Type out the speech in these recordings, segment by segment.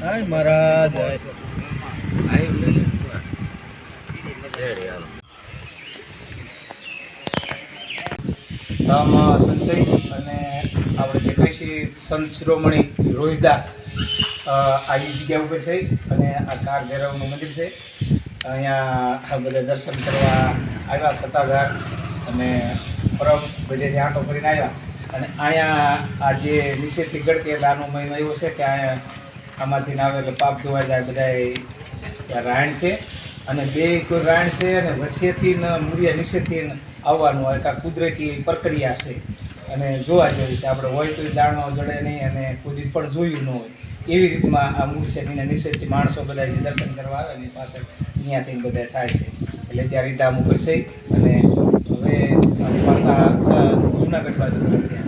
હાય મહારાજ રામ સંશય અને આપણે જે કહીએ છીએ સંત શિરોમણી રોહિદાસ આવી જગ્યા ઉપર છે અને આ કાર ભૈરવનું મંદિર છે. અહીંયા બધા દર્શન કરવા આવ્યા, સત્તાધાર અને પરમ બધેથી આંટો કરીને આવ્યા. અને અહીંયા આ જે નીચેથી ગળકે દાનો મહિનો એવો છે કે અહીંયા આમાંથી ના આવે એટલે પાપ ધોવાઈ જાય બધા રાયણ છે. અને બે કોઈ રાયણ છે અને વસ્યથી ને મૂળિયા નીચેથી આવવાનું હોય કાં કુદરતી પ્રક્રિયા છે. અને જોવા જેવી છે, આપણે હોય તો દાણો જડે નહીં અને કોઈ પણ જોયું ન હોય. એવી રીતમાં આ મૂળ છે, એના નિષેધથી માણસો બધા દર્શન કરવા આવે ને પાછળ અહીંયાથી બધા થાય છે. એટલે ત્યાં રીધામ આમ કરશે અને હવે પાછા જુનાગઢ બાજુ ગયા.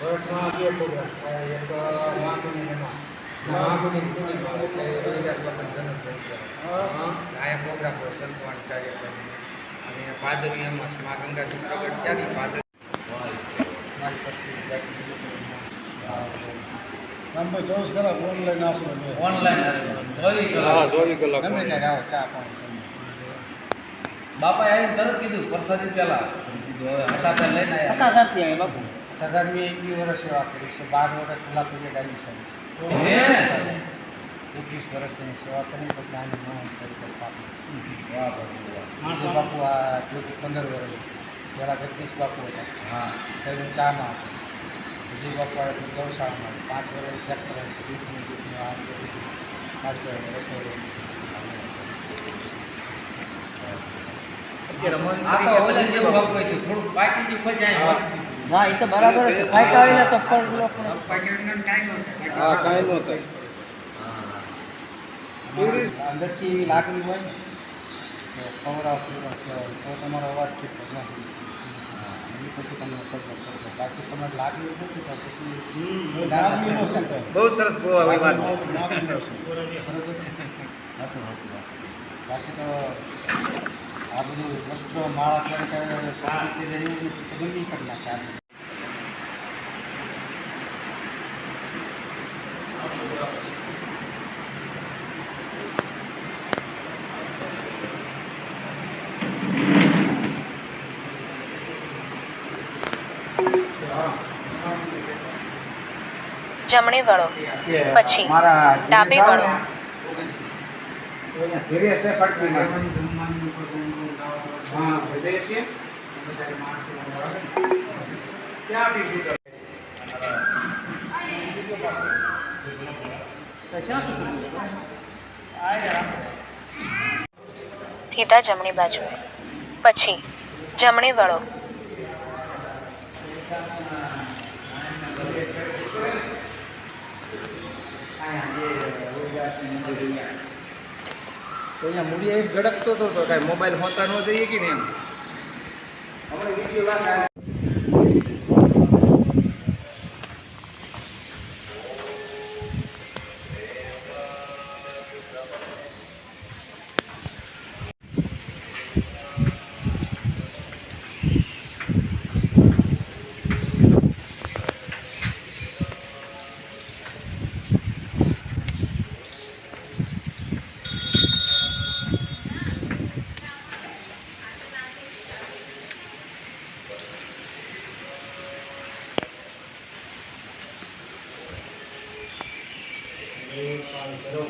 વર્ષમાં બે પ્રોગ્રામ થાય એક મહાકુની નમાસ મહાકુની પૂર્ણિમા એટલે રવિદાસ બાપાનો જન્મ થઈ ગયો આ પ્રોગ્રામ હતો સંતવાન કાર્યક્રમ અને ભાદરવી અમાસ મા ગંગાજી પ્રગટ ત્યાંની ભાદર હા ચોવીસ કલાક ગમે ત્યારે આવો ચા પાણી બાપા આવીને તરત કીધું, પ્રસાદી પેલા. કીધું, હવે હતા લઈને આવ્યા. આવ્યા બાપુ. અત્યાર મેં એકવી વર્ષ સેવા કરી છે બાર વર્ષ ખુલ્લા પીરિયડ આવી હે? એકવીસ વર્ષની સેવા કરી પછી આને માણસ તરીકે સ્થાપન. બાપુ આ જોયું પંદર વર્ષ પહેલાં જગદીશ બાપુ હતા. હા. પહેલું ચામાં હતું. બીજી બાપુ આવ્યા ગૌશાળામાં. પાંચ વર્ષ ટ્રેક્ટર દૂધનું દૂધનું આ પાંચ વર્ષ રસોઈ અત્યારે મન થોડુંક બાકી જે પછી ના એ તો બરાબર ફાઈટ ફાયદા આવીને તો ફળ લોકો હા કાંઈ નો થાય. અંદરથી લાગણી હોય ને ખવડાવ તો તમારો અવાજ ઠીક નથી એની પછી તમને અસર કરતો બાકી તમારે લાગણી નથી તો પછી નો બહુ સરસ બહુ આવી વાત છે. બાકી તો આ બધું વસ્ત્રો માળા કરી જમણે વળો પછી ડાબે વળો. ફેરી હશે છે ફટકીમાં. હા ભજાય છે ત્યાં બી ભીડ. સીધા જમણી બાજુએ પછી જમણે વળો તો અહીંયા મૂડી એક ઝડપતો હતો તો કાંઈ મોબાઈલ હોતા ન જઈએ કે નહીં એમ? આપણે વીડિયો પણ કરો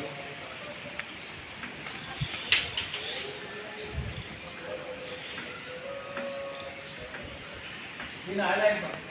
એના highlight માં.